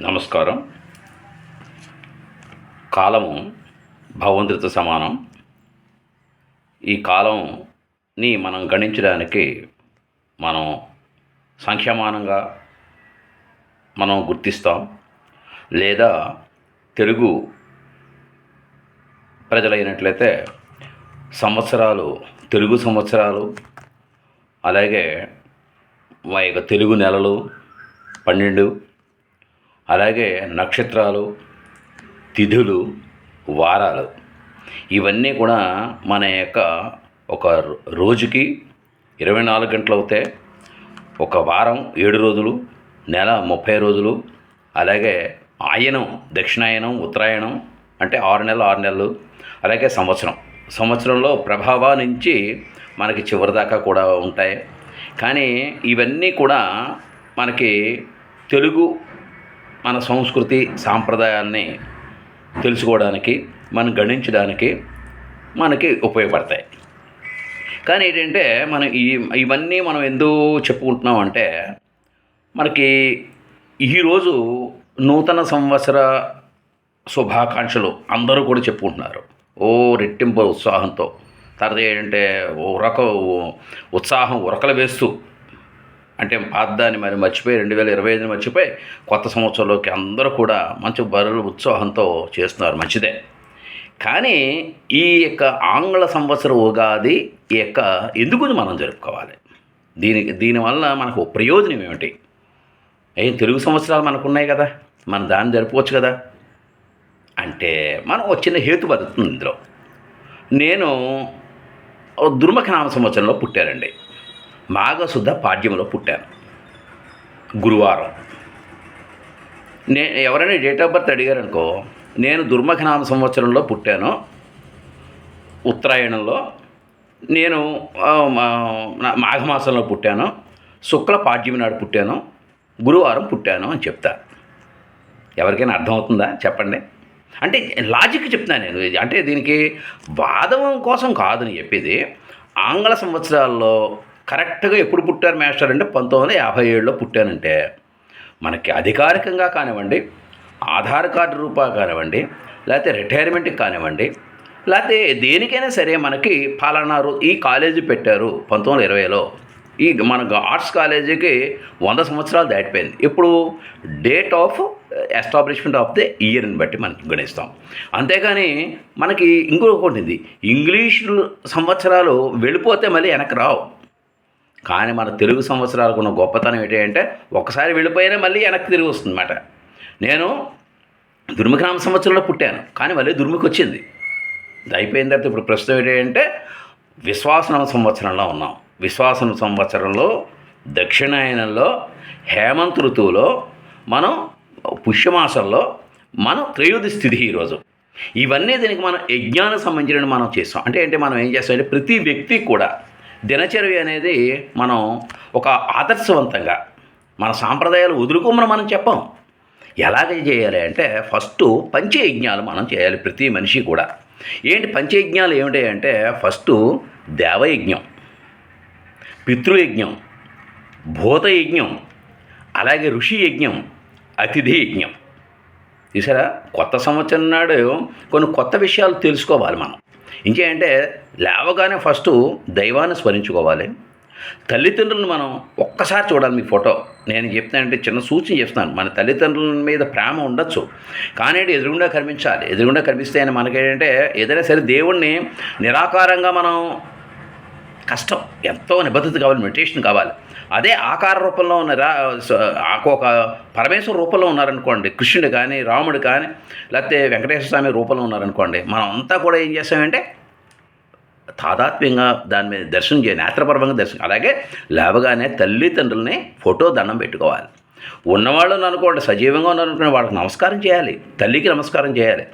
నమస్కారం. కాలము భగవంతుడితో సమానం. ఈ కాలంని మనం గణించడానికి మనం సంఖ్యామానంగా మనం గుర్తిస్తాం. లేదా తెలుగు ప్రజలైనట్లయితే సంవత్సరాలు తెలుగు సంవత్సరాలు అలాగే మా యొక్క తెలుగు నెలలు పన్నెండు అలాగే నక్షత్రాలు తిథులు వారాలు. ఇవన్నీ కూడా మన యొక్క ఒక రోజుకి ఇరవై నాలుగు గంటలు అవుతాయి. ఒక వారం ఏడు రోజులు నెల ముప్పై రోజులు అలాగే ఆయనం దక్షిణాయనం ఉత్తరాయణం అంటే ఆరు నెలలు ఆరు నెలలు అలాగే సంవత్సరం. సంవత్సరంలో ప్రభావ నుంచి మనకి చివరి దాకా కూడా ఉంటాయి. కానీ ఇవన్నీ కూడా మనకి తెలుగు మన సంస్కృతి సాంప్రదాయాన్ని తెలుసుకోవడానికి మనం గణించడానికి మనకి ఉపయోగపడతాయి. కానీ ఏంటంటే మనం ఈ ఇవన్నీ మనం ఎందుకు చెప్పుకుంటున్నాం అంటే మనకి ఈరోజు నూతన సంవత్సర శుభాకాంక్షలు అందరూ కూడా చెప్పుకుంటున్నారు. ఓ రెట్టింపు ఉత్సాహంతో. తర్వాత ఏంటంటే ఉరక ఉత్సాహం ఉరకలు వేస్తూ అంటే పాతదాన్ని మరి మర్చిపోయి రెండు వేల ఇరవై ఐదుని మర్చిపోయి కొత్త సంవత్సరంలోకి అందరూ కూడా మంచి బరులు ఉత్సాహంతో చేస్తున్నారు. మంచిదే. కానీ ఈ యొక్క ఆంగ్ల సంవత్సర ఉగాది ఈ యొక్క ఎందుకు మనం జరుపుకోవాలి? దీనికి దీనివల్ల మనకు ప్రయోజనం ఏమిటి? ఏ తెలుగు సంవత్సరాలు మనకు ఉన్నాయి కదా మనం దాన్ని జరుపుకోవచ్చు కదా. అంటే మనం ఒక చిన్న హేతు పడుతుంది ఇందులో. నేను ఓ నామ సంవత్సరంలో పుట్టానండి. మాఘశుద్ధ పాడ్యంలో పుట్టాను. గురువారం. నే ఎవరైనా డేట్ ఆఫ్ బర్త్ అడిగారనుకో నేను దుర్మఖనామ సంవత్సరంలో పుట్టాను. ఉత్తరాయణంలో. నేను మా- నా- మాఘమాసంలో పుట్టాను. శుక్ల పాడ్యమి నాడు పుట్టాను. గురువారం పుట్టాను అని చెప్తా. ఎవరికైనా అర్థమవుతుందా? చెప్పండి. అంటే లాజిక్ చెప్తున్నాను నేను. అంటే దీనికి వాదం కోసం కాదని చెప్పేది. ఆంగ్ల సంవత్సరాల్లో కరెక్ట్గా ఎప్పుడు పుట్టారు మాస్టర్ అంటే పంతొమ్మిది వందల యాభై ఏడులో పుట్టానంటే. మనకి అధికారికంగా కానివ్వండి ఆధార్ కార్డు రూపా కానివ్వండి లేకపోతే రిటైర్మెంట్కి కానివ్వండి లేకపోతే దేనికైనా సరే మనకి పాలనా ఈ కాలేజీ పెట్టారు పంతొమ్మిది వందల ఇరవైలో. ఈ మన ఆర్ట్స్ కాలేజీకి వంద సంవత్సరాలు దాటిపోయింది. ఇప్పుడు date of establishment of the ఇయర్ని బట్టి మనం గణిస్తాం. అంతేగాని మనకి ఇంకొకటి ఉంది. ఇంగ్లీషు సంవత్సరాలు వెళ్ళిపోతే మళ్ళీ వెనక్కి రావు. కానీ మన తెలుగు సంవత్సరాలకు ఉన్న గొప్పతనం ఏంటి అంటే ఒకసారి వెళ్ళిపోయినా మళ్ళీ వెనక్కి తిరిగి వస్తుందన్నమాట. నేను దుర్ముఖ నామ సంవత్సరంలో పుట్టాను కానీ మళ్ళీ దుర్ముఖి వచ్చింది. అయిపోయిన తర్వాత ఇప్పుడు ప్రస్తుతం ఏంటంటే విశ్వాసనామ సంవత్సరంలో ఉన్నాం. విశ్వాసన సంవత్సరంలో దక్షిణాయనంలో హేమంత్ ఋతువులో మనం పుష్యమాసంలో మనం త్రయోదశి స్థితి ఈరోజు ఇవన్నీ దీనికి మనం యజ్ఞానికి సంబంధించిన మనం చేస్తాం. అంటే ఏంటి మనం ఏం చేస్తామంటే ప్రతి వ్యక్తి కూడా దినచర్య అనేది మనం ఒక ఆదర్శవంతంగా మన సాంప్రదాయాలు వదులుకోమని మనం చెప్పాం. ఎలాగ చేయాలి అంటే ఫస్ట్ పంచయజ్ఞాలు మనం చేయాలి ప్రతి మనిషి కూడా. ఏంటి పంచయజ్ఞాలు ఏమిటి అంటే ఫస్ట్ దేవయజ్ఞం పితృయజ్ఞం భూతయజ్ఞం అలాగే ఋషి యజ్ఞం అతిథి యజ్ఞం చూసారా కొత్త సంవత్సరం నాడు కొన్ని కొత్త విషయాలు తెలుసుకోవాలి మనం. ఇంకేంటే లేవగానే ఫస్ట్ దైవాన్ని స్మరించుకోవాలి. తల్లిదండ్రులను మనం ఒక్కసారి చూడాలి మీ ఫోటో. నేను చెప్తానంటే చిన్న సూచన చెప్తున్నాను. మన తల్లిదండ్రుల మీద ప్రేమ ఉండొచ్చు. కానీ ఏంటి ఎదురుగుండా కనిపించాలి. ఎదురుగుండా కనిపిస్తే ఆయన మనకేంటంటే ఏదైనా సరే దేవుణ్ణి నిరాకారంగా మనం కష్టం ఎంతో నిబద్ధత కావాలి మెడిటేషన్ కావాలి. అదే ఆకార రూపంలో ఉన్న రా స- ఒక పరమేశ్వర రూపంలో ఉన్నారనుకోండి కృష్ణుడు కానీ రాముడు కానీ లేకపోతే వెంకటేశ్వర స్వామి రూపంలో ఉన్నారనుకోండి మనం అంతా కూడా ఏం చేస్తామంటే తాదాత్మ్యంగా దాని మీద దర్శనం చేయాలి నేత్రపరమంగా దర్శనం అలాగే లేవగానే తల్లిదండ్రులని ఫోటో దండం పెట్టుకోవాలి. ఉన్నవాళ్ళు అనుకోండి సజీవంగా ఉన్నారనుకోండి వాళ్ళకి నమస్కారం చేయాలి తల్లికి నమస్కారం చేయాలి.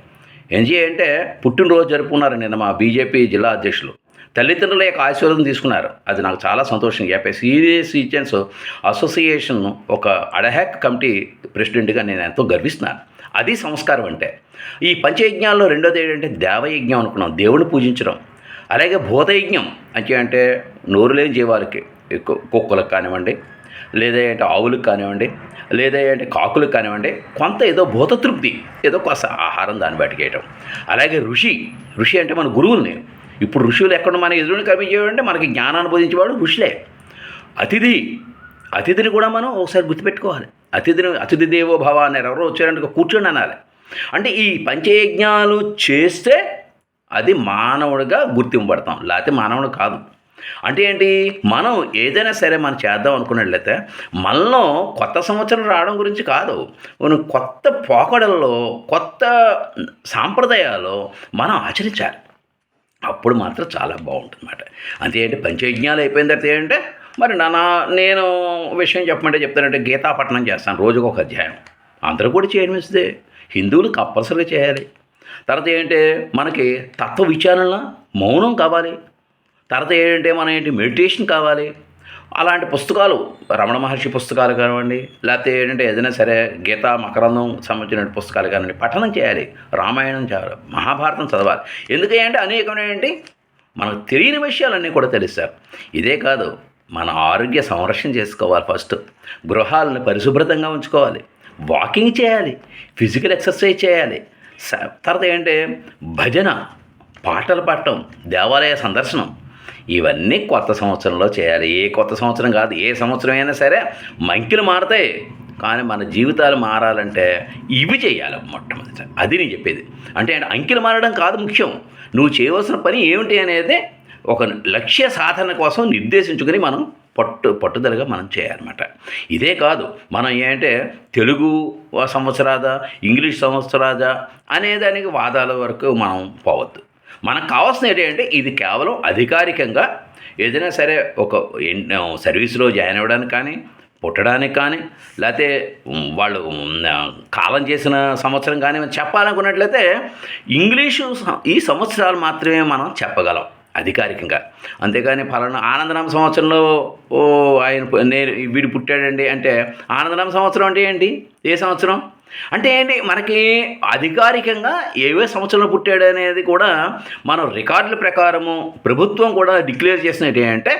ఏం చేయంటే పుట్టినరోజు జరుపుకున్నారు నిన్న మా బీజేపీ జిల్లా అధ్యక్షులు. తల్లిదండ్రుల యొక్క ఆశీర్వాదం తీసుకున్నారు. అది నాకు చాలా సంతోషం. చెప్పే సీరియస్ సిటిజన్స్ అసోసియేషన్ ఒక అడహాక్ కమిటీ ప్రెసిడెంట్గా నేను ఎంతో గర్విస్తున్నాను. అది సంస్కారం అంటే. ఈ పంచయజ్ఞాల్లో రెండోది ఏంటంటే దేవయజ్ఞం అనుకున్నాం. దేవుని పూజించడం. అలాగే భూతయజ్ఞం. అంటే అంటే నోరు లేని జీవాలకి కుక్కలకు కానివ్వండి లేదా అంటే ఆవులకు కానివ్వండి లేదా అంటే కాకులకు కానివ్వండి కొంత ఏదో భూత తృప్తి ఏదో కొంత ఆహారం దాన్ని బయటకేయటం అలాగే ఋషి. ఋషి అంటే మన గురువుల్ని. ఇప్పుడు ఋషులు ఎక్కడ మన ఎదురుని కనిపించేవాడంటే మనకి జ్ఞానాన్ని బోధించేవాడు ఋషులే. అతిథి అతిథిని కూడా మనం ఒకసారి గుర్తుపెట్టుకోవాలి. అతిథిని అతిథి దేవో భవ అన్నారు ఎవరో వచ్చారంటే కూర్చొని అనాలి. అంటే ఈ పంచయజ్ఞాలు చేస్తే అది మానవుడిగా గుర్తింపబడతాం. లేకపోతే మానవుడు కాదు. అంటే ఏంటి? మనం ఏదైనా సరే మనం చేద్దాం అనుకున్నట్లయితే మనలో కొత్త సంవత్సరం రావడం గురించి కాదు. మనం కొత్త పోకడల్లో కొత్త సాంప్రదాయాలు మనం ఆచరించాలి. అప్పుడు మాత్రం చాలా బాగుంటుంది అన్నమాట అంతే అంటే పంచయజ్ఞాలు అయిపోయిన తర్వాత ఏంటంటే మరి నానా నేను విషయం చెప్పమంటే చెప్తానంటే గీతాపట్నం చేస్తాను రోజుకు ఒక అధ్యాయం. అందరూ కూడా చేయడం ఇస్తే హిందువులు కంపల్సరీగా చేయాలి. తర్వాత ఏంటంటే మనకి తత్వ విచారణ మౌనం కావాలి. తర్వాత ఏంటంటే మన ఏంటి మెడిటేషన్ కావాలి. అలాంటి పుస్తకాలు రమణ మహర్షి పుస్తకాలు కానివ్వండి లేకపోతే ఏంటంటే ఏదైనా సరే గీత మకరందం సంబంధించిన పుస్తకాలు కానివ్వండి పఠనం చేయాలి రామాయణం చేయాలి మహాభారతం చదవాలి. ఎందుకంటే అనేకమైన ఏంటి మనకు తెలియని విషయాలన్నీ కూడా తెలుస్తారు. ఇదే కాదు మన ఆరోగ్య సంరక్షణ చేసుకోవాలి ఫస్ట్. గృహాలను పరిశుభ్రతంగా ఉంచుకోవాలి. వాకింగ్ చేయాలి. ఫిజికల్ ఎక్సర్సైజ్ చేయాలి. తర్వాత ఏంటంటే భజన పాటలు పాడటం దేవాలయ సందర్శనం ఇవన్నీ కొత్త సంవత్సరంలో చేయాలి. ఏ కొత్త సంవత్సరం కాదు ఏ సంవత్సరం అయినా సరే మంకిలు మారతాయి. కానీ మన జీవితాలు మారాలంటే ఇవి చేయాలి మొట్టమొదటి. అది నేను చెప్పేది. అంటే అంకెలు మారడం కాదు ముఖ్యం. నువ్వు చేయవలసిన పని ఏమిటి అనేది ఒక లక్ష్య సాధన కోసం నిర్దేశించుకుని మనం పట్టు పట్టుదలగా మనం చేయాలన్నమాట. ఇదే కాదు మనం ఏంటంటే తెలుగు సంవత్సరాదా ఇంగ్లీష్ సంవత్సరాదా అనే దానికి వాదాల వరకు మనం పోవద్దు. మనకు కావాల్సిన ఏంటంటే ఇది కేవలం అధికారికంగా ఏదైనా సరే ఒక ఎన్- సర్వీస్లో జాయిన్ అవ్వడానికి కానీ పుట్టడానికి కానీ లేకపోతే వాళ్ళు కాలం చేసిన సంవత్సరం కానీ చెప్పాలనుకున్నట్లయితే ఇంగ్లీషు ఈ సంవత్సరాలు మాత్రమే మనం చెప్పగలం అధికారికంగా. అంతేకాని ఫలానా ఆనందనామ సంవత్సరంలో ఓ ఆయన నేను వీడు పుట్టాడండి అంటే ఆనందనామ సంవత్సరం అంటే ఏంటి? ఏ సంవత్సరం? అంటే ఏంటి? మనకి అధికారికంగా ఏవే సంవత్సరంలో పుట్టాడు అనేది కూడా మనం రికార్డుల ప్రకారము ప్రభుత్వం కూడా డిక్లేర్ చేసినట్టు ఏంటంటే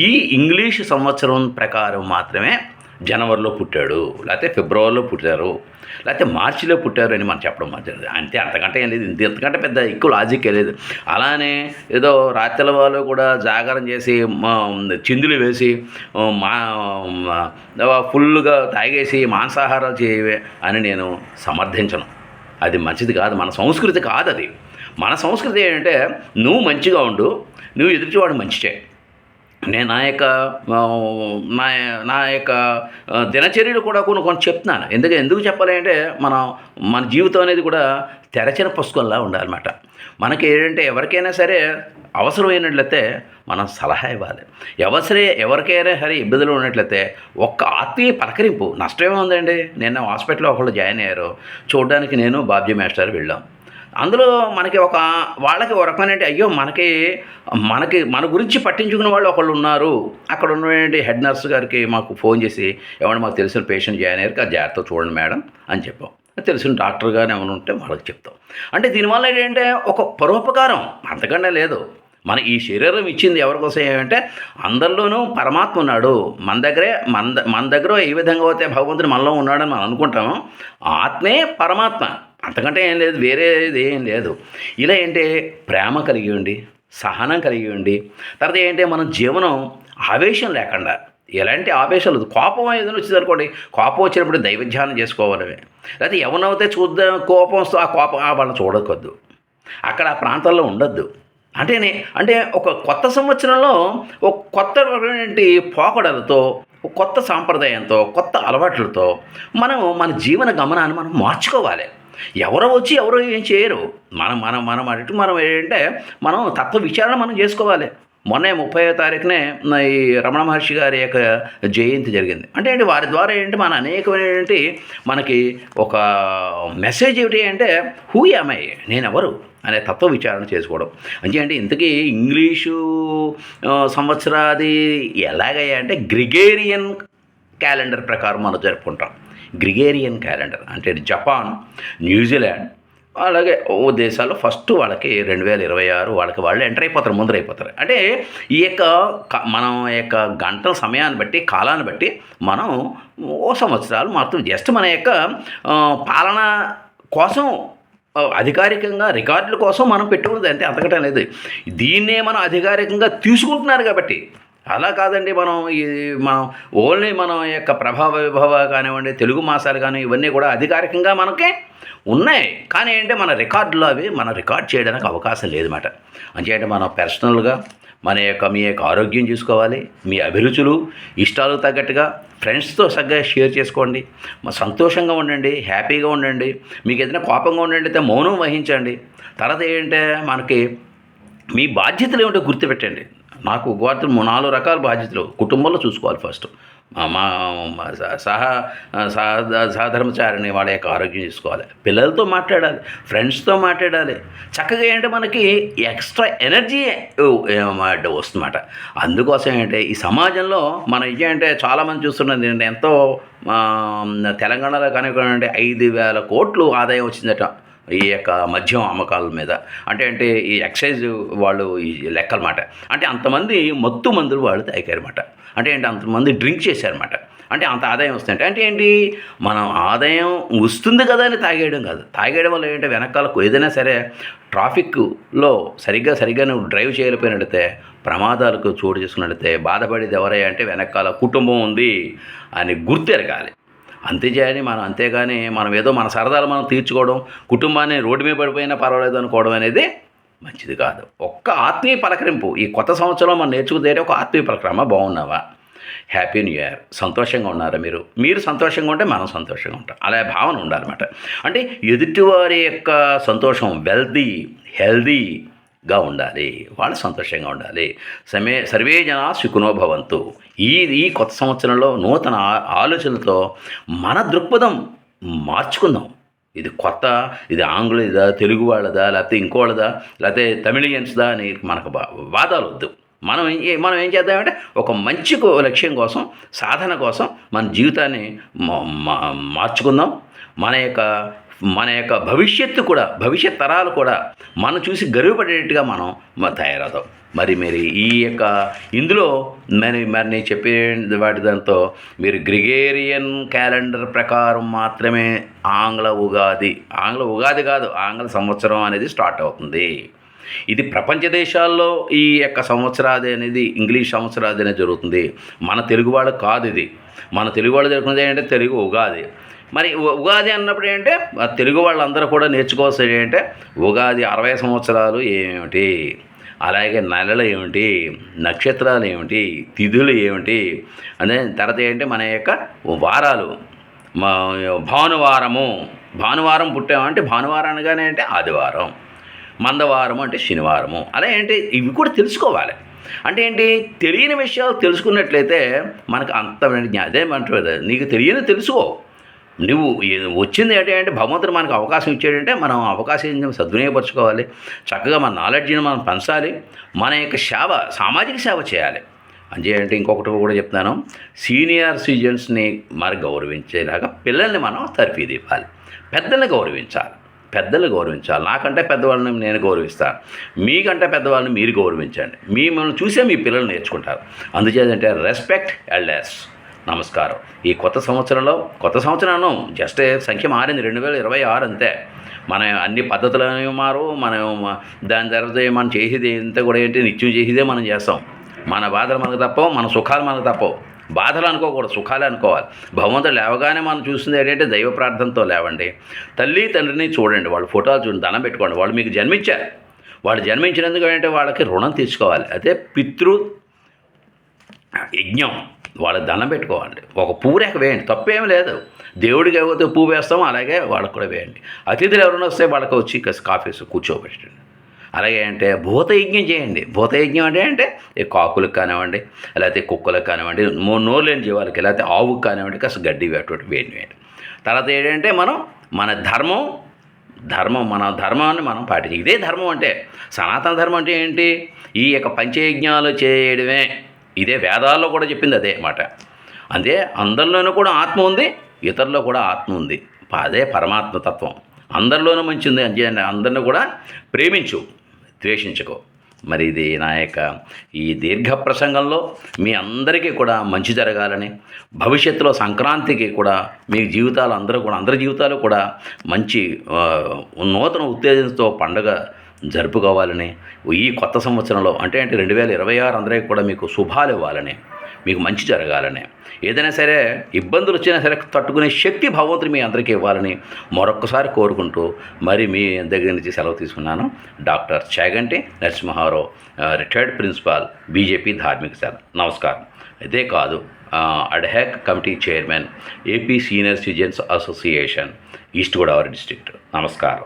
ఈ ఇంగ్లీష్ సంవత్సరం ప్రకారం మాత్రమే జనవరిలో పుట్టాడు లేకపోతే ఫిబ్రవరిలో పుట్టారు లేకపోతే మార్చిలో పుట్టారు అని మనం చెప్పడం మంచిది అంతే అంతకంటే ఏం లేదు. ఇంత ఇంతకంటే పెద్ద ఎక్కువ లాజిక్ లేదు. అలానే ఏదో రాత్రి వాళ్ళు కూడా జాగారం చేసి మా చిందులు వేసి మా మా- ఫుల్గా తాగేసి మాంసాహారాలు చేయవే అని నేను సమర్థించను. అది మంచిది కాదు. మన సంస్కృతి కాదు అది. మన సంస్కృతి ఏంటంటే నువ్వు మంచిగా ఉండు నువ్వు ఎదుటివాడు మంచి చేయి. నేను నా యొక్క నా నా యొక్క దినచర్యలు కూడా కొన్ని కొన్ని చెప్తున్నాను. ఎందుకు ఎందుకు చెప్పాలి అంటే మనం మన జీవితం అనేది కూడా తెరచిన పుస్తకంలా ఉండాలన్నమాట. మనకి ఏంటంటే ఎవరికైనా సరే అవసరమైనట్లయితే మనం సలహా ఇవ్వాలి. ఎవసరే ఎవరికైనా సరే ఇబ్బందులు ఉన్నట్లయితే ఒక్క ఆత్మీయ పలకరింపు. నష్టమే ఉందండి నిన్న హాస్పిటల్లో ఒకళ్ళు జాయిన్ అయ్యారు. చూడడానికి నేను బాబ్జీ మాస్టర్ వెళ్ళాం. అందులో మనకి ఒక వాళ్ళకి ఒక రకమైన అయ్యో మనకి మనకి మన గురించి పట్టించుకున్న వాళ్ళు ఒకళ్ళు ఉన్నారు. అక్కడ ఉన్నటువంటి హెడ్ నర్స్ గారికి మాకు ఫోన్ చేసి ఏమన్నా మాకు తెలిసిన పేషెంట్ జాయిన్ అయ్యారు ఆ జాగ్రత్త చూడండి మేడం అని చెప్పాం. తెలిసిన డాక్టర్ గారు ఏమైనా ఉంటే వాళ్ళకి చెప్తాం. అంటే దీనివల్ల ఏంటంటే ఒక పరోపకారం అంతకంటే లేదు. మన ఈ శరీరం ఇచ్చింది ఎవరి కోసం ఏమంటే అందరిలోనూ పరమాత్మ ఉన్నాడు. మన దగ్గరే మన మన దగ్గర ఏ విధంగా అయితే భగవంతుడు మనలో ఉన్నాడని మనం అనుకుంటాము ఆత్మే పరమాత్మ. అంతకంటే ఏం లేదు వేరేది ఏం లేదు. ఇలా ఏంటి? ప్రేమ కలిగి ఉండి సహనం కలిగి ఉండి తర్వాత ఏంటంటే మన జీవనం ఆవేశం లేకుండా ఎలాంటి ఆవేశాలు లేదు. కోపం ఏదైనా వచ్చింది అనుకోండి కోపం వచ్చినప్పుడు దైవధ్యానం చేసుకోవడమే. లేకపోతే ఎవరినైతే చూద్దాం కోపం వస్తే ఆ కోపం వాళ్ళని చూడకొద్దు అక్కడ ఆ ప్రాంతాల్లో ఉండొద్దు. అంటేనే అంటే ఒక కొత్త సంవత్సరంలో ఒక కొత్త రకమైనటువంటి పోకడలతో కొత్త సాంప్రదాయంతో కొత్త అలవాట్లతో మనం మన జీవన గమనాన్ని మనం మార్చుకోవాలి. ఎవరో వచ్చి ఎవరో ఏం చేయరు. మనం మనం మనం అటు మనం ఏంటంటే మనం తత్వ విచారణ మనం చేసుకోవాలి. మొన్నే ముప్పై తారీఖునే ఈ రమణ మహర్షి గారి యొక్క జయంతి జరిగింది. అంటే ఏంటి వారి ద్వారా ఏంటి మన అనేకమైనటువంటి మనకి ఒక మెసేజ్ ఏమిటి అంటే హూ ఐ నేను ఎవరు? అనే తత్వ విచారణ చేసుకోవడం. అంటే అంటే ఇంతకీ ఇంగ్లీషు సంవత్సరాది ఎలాగయ్యా అంటే గ్రిగేరియన్ క్యాలెండర్ ప్రకారం మనం జరుపుకుంటాం. గ్రిగేరియన్ క్యాలెండర్ అంటే జపాన్ న్యూజిలాండ్ అలాగే ఓ దేశాల్లో ఫస్ట్ వాళ్ళకి రెండు వేల ఇరవై ఆరు వాళ్ళకి వాళ్ళు ఎంటర్ అయిపోతారు ముందర అయిపోతారు. అంటే ఈ యొక్క మనం యొక్క గంటల సమయాన్ని బట్టి కాలాన్ని బట్టి మనం ఓ సంవత్సరాలు మాత్రం జస్ట్ మన యొక్క పాలన కోసం అధికారికంగా రికార్డుల కోసం మనం పెట్టుకున్నది అంతే అంతకటం లేదు. దీన్నే మనం అధికారికంగా తీసుకుంటున్నారు కాబట్టి అలా కాదండి మనం ఈ మనం ఓన్లీ మనం యొక్క ప్రభావ విభవ కానివ్వండి తెలుగు మాసాలు కానీ ఇవన్నీ కూడా అధికారికంగా మనకి ఉన్నాయి. కానీ ఏంటంటే మన రికార్డులో అవి మనం రికార్డ్ చేయడానికి అవకాశం లేదన్నమాట. అంటే మనం పర్సనల్గా మన యొక్క మీ యొక్క ఆరోగ్యం చూసుకోవాలి మీ అభిరుచులు ఇష్టాలకు తగ్గట్టుగా ఫ్రెండ్స్తో సగ్గా షేర్ చేసుకోండి. మా సంతోషంగా ఉండండి హ్యాపీగా ఉండండి. మీకు ఏదైనా కోపంగా ఉండండి అయితే మౌనం వహించండి. తర్వాత ఏంటంటే మనకి మీ బాధ్యతలు ఏమిటో గుర్తుపెట్టండి. నాకు బాధ్యతలు నాలుగు రకాల బాధ్యతలు. కుటుంబంలో చూసుకోవాలి ఫస్ట్ మా మా మా సహ సహధర్మచారిని వాళ్ళ యొక్క ఆరోగ్యం చూసుకోవాలి. పిల్లలతో మాట్లాడాలి ఫ్రెండ్స్తో మాట్లాడాలి. చక్కగా ఏంటంటే మనకి ఎక్స్ట్రా ఎనర్జీ వస్తుందన్నమాట. అందుకోసం ఏంటంటే ఈ సమాజంలో మనం ఏంటంటే చాలామంది చూస్తున్నది నేను ఎంతో తెలంగాణలో కనుక ఐదు వేల కోట్లు ఆదాయం వచ్చిందట. ఈ యొక్క మద్యం అమ్మకాల మీద. అంటే అంటే ఈ ఎక్సైజ్ వాళ్ళు ఈ లెక్కలమాట. అంటే అంతమంది మత్తు మందులు వాళ్ళు తాగారన్నమాట. అంటే ఏంటి అంతమంది డ్రింక్ చేశారన్నమాట. అంటే అంత ఆదాయం వస్తుందంటే అంటే ఏంటి? మనం ఆదాయం వస్తుంది కదా అని తాగేయడం కాదు. తాగేయడం వల్ల ఏంటంటే వెనకాలకు ఏదైనా సరే ట్రాఫిక్లో సరిగ్గా సరిగ్గా నువ్వు డ్రైవ్ చేయలేకపోయినట్లయితే ప్రమాదాలకు చోటు చేసుకున్నట్లయితే బాధపడేది ఎవరై అంటే వెనకాల కుటుంబం ఉంది అని గుర్తెరగాలి. అంతే చేయాలి మనం అంతేగాని మనం ఏదో మన సరదాలు మనం తీర్చుకోవడం కుటుంబాన్ని రోడ్డు మీద పడిపోయినా పర్వాలేదు అనుకోవడం అనేది మంచిది కాదు. ఒక్క ఆత్మీయ పలకరింపు. ఈ కొత్త సంవత్సరంలో మనం నేర్చుకుంటే ఒక ఆత్మీయ పలకరమా? బాగున్నావా? హ్యాపీ న్యూ ఇయర్ సంతోషంగా ఉన్నారా మీరు? మీరు సంతోషంగా ఉంటే మనం సంతోషంగా ఉంటాం. అలా భావన ఉండాలన్నమాట. అంటే ఎదుటివారి యొక్క సంతోషం వెల్దీ గా ఉండాలి వాళ్ళు సంతోషంగా ఉండాలి. సమే సర్వే జన సుఖనోభవంతు ఈ ఈ కొత్త సంవత్సరంలో నూతన ఆలోచనలతో మన దృక్పథం మార్చుకుందాం. ఇది కొత్త ఇది ఆంగ్లేదా తెలుగు వాళ్ళదా లేకపోతే ఇంకోళ్ళదా లేకపోతే తమిళియన్స్దా అని మనకు బా- వాదాలు వద్దు మనం మనం ఏం చేద్దామంటే ఒక మంచి లక్ష్యం కోసం సాధన కోసం మన జీవితాన్ని మా- మార్చుకుందాం. మన యొక్క మన యొక్క భవిష్యత్తు కూడా భవిష్యత్ తరాలు కూడా మనం చూసి గర్వపడేట్టుగా మనం తయారవుతాం. మరి మీరు ఈ యొక్క ఇందులో మరి మరి నేను చెప్పే వాటి దాంతో మీరు గ్రిగేరియన్ క్యాలెండర్ ప్రకారం మాత్రమే ఆంగ్ల ఉగాది ఆంగ్ల ఉగాది కాదు ఆంగ్ల సంవత్సరం అనేది స్టార్ట్ అవుతుంది. ఇది ప్రపంచ దేశాల్లో ఈ యొక్క సంవత్సరాది అనేది ఇంగ్లీష్ సంవత్సరాది అనేది జరుగుతుంది. మన తెలుగు వాళ్ళు కాదు ఇది. మన తెలుగు వాళ్ళు జరుగుతుంది ఏంటంటే తెలుగు ఉగాది. మరి ఉగాది అన్నప్పుడు ఏంటంటే తెలుగు వాళ్ళందరూ కూడా నేర్చుకోవాల్సింది ఏంటంటే ఉగాది అరవై సంవత్సరాలు ఏమిటి? అలాగే నెలలు ఏమిటి? నక్షత్రాలు ఏమిటి? తిథులు ఏమిటి? అనే తర్వాత ఏంటంటే మన యొక్క వారాలు. మా భానువారము. భానువారం పుట్టామంటే భానువారం అనగానే అంటే ఆదివారం. మందవారం అంటే శనివారము. అలా ఏంటి? ఇవి కూడా తెలుసుకోవాలి. అంటే ఏంటి? తెలియని విషయాలు తెలుసుకున్నట్లయితే మనకు అంత జ్ఞా- అదే అంటారు నీకు తెలియని తెలుసుకో. నువ్వు వచ్చింది ఏంటి అంటే భగవంతుడు మనకు అవకాశం ఇచ్చాడంటే మనం అవకాశం సద్వినియోగపరచుకోవాలి. చక్కగా మన నాలెడ్జ్ని మనం పెంచాలి. మన యొక్క సేవ సామాజిక సేవ చేయాలి. అంటే ఇంకొకటి కూడా చెప్తాను. సీనియర్ సిటిజన్స్ని మరి గౌరవించేలాగా పిల్లల్ని మనం తర్ఫీదు ఇవ్వాలి పెద్దల్ని గౌరవించాలి. పెద్దలు గౌరవించాలి. నాకంటే పెద్దవాళ్ళని నేను గౌరవిస్తాను. మీకంటే పెద్దవాళ్ళని మీరు గౌరవించండి. మిమ్మల్ని చూసే మీ పిల్లలు నేర్చుకుంటారు. అందుచేతంటే రెస్పెక్ట్ ఎల్డర్స్ నమస్కారం. ఈ కొత్త సంవత్సరంలో కొత్త సంవత్సరం జస్ట్ సంఖ్య మారింది రెండు వేల ఇరవై ఆరు అంతే. మన అన్ని పద్ధతులు అనేవి మారు మనం దాని తర్వాత మనం చేసేది ఇంత కూడా ఏంటి నిత్యం చేసేదే మనం చేస్తాం. మన బాధలు మనకు తప్పవు మన సుఖాలు మనకు తప్పవు. బాధలు అనుకోకూడదు సుఖాలే అనుకోవాలి. భగవంతుడు లేవగానే మనం చూసింది ఏంటంటే దైవ ప్రార్థనతో లేవండి. తల్లి తండ్రిని చూడండి వాళ్ళ ఫోటోలు చూడండి దండం పెట్టుకోండి. వాళ్ళు మీకు జన్మించారు. వాళ్ళు జన్మించినందుకు ఏంటంటే వాళ్ళకి రుణం తీసుకోవాలి అయితే పితృ యజ్ఞం. వాళ్ళకి దండం పెట్టుకోవాలి ఒక పువ్వు రేఖ వేయండి. తప్పేం లేదు. దేవుడికి ఏవైతే పువ్వు వేస్తామో అలాగే వాళ్ళకి కూడా వేయండి. అతిథులు ఎవరైనా వస్తే వాళ్ళకి వచ్చి కాఫీస్ కూర్చోబెట్టండి. అలాగే అంటే భూతయజ్ఞం చేయండి. భూతయజ్ఞం అంటే అంటే ఈ కాకులకు కానివ్వండి లేకపోతే కుక్కలకు కానివ్వండి మూడు నోరు లేని జీవాలకి లేకపోతే ఆవుకు కానివ్వండి కాస్త గడ్డి అటువంటి వేయండి వేయండి. తర్వాత ఏంటంటే మనం మన ధర్మం ధర్మం మన ధర్మాన్ని మనం పాటించాలి ఇదే ధర్మం అంటే సనాతన ధర్మం అంటే ఏంటి? ఈ యొక్క పంచయజ్ఞాలు చేయడమే. ఇదే వేదాల్లో కూడా చెప్పింది అదే మాట. అంతే అందరిలోనూ కూడా ఆత్మ ఉంది ఇతరుల్లో కూడా ఆత్మ ఉంది. అదే పరమాత్మ తత్వం. అందరిలోనూ మంచి ఉంది అని అందరిని కూడా ప్రేమించు ద్వేషించుకో. మరి ఇది నా యొక్క ఈ దీర్ఘ ప్రసంగంలో మీ అందరికీ కూడా మంచి జరగాలని భవిష్యత్తులో సంక్రాంతికి కూడా మీ జీవితాలు అందరూ కూడా అందరి జీవితాలు కూడా మంచి నూతన ఉత్తేజంతో పండగ జరుపుకోవాలని ఈ కొత్త సంవత్సరంలో అంటే అంటే రెండు వేల ఇరవై ఆరు అందరికీ కూడా మీకు శుభాలు ఇవ్వాలని మీకు మంచి జరగాలని. ఏదైనా సరే ఇబ్బందులు వచ్చినా సరే తట్టుకునే శక్తి భగవంతుడు మీ అందరికీ ఇవ్వాలని మరొక్కసారి కోరుకుంటూ మరి మీ దగ్గర నుంచి సెలవు తీసుకున్నాను. Doctor Chaganti Narasimharao retired principal BJP ధార్మిక శాఖ. నమస్కారం. ఇదే కాదు ad hoc committee chairman AP senior citizens association east Godavari district. నమస్కారం.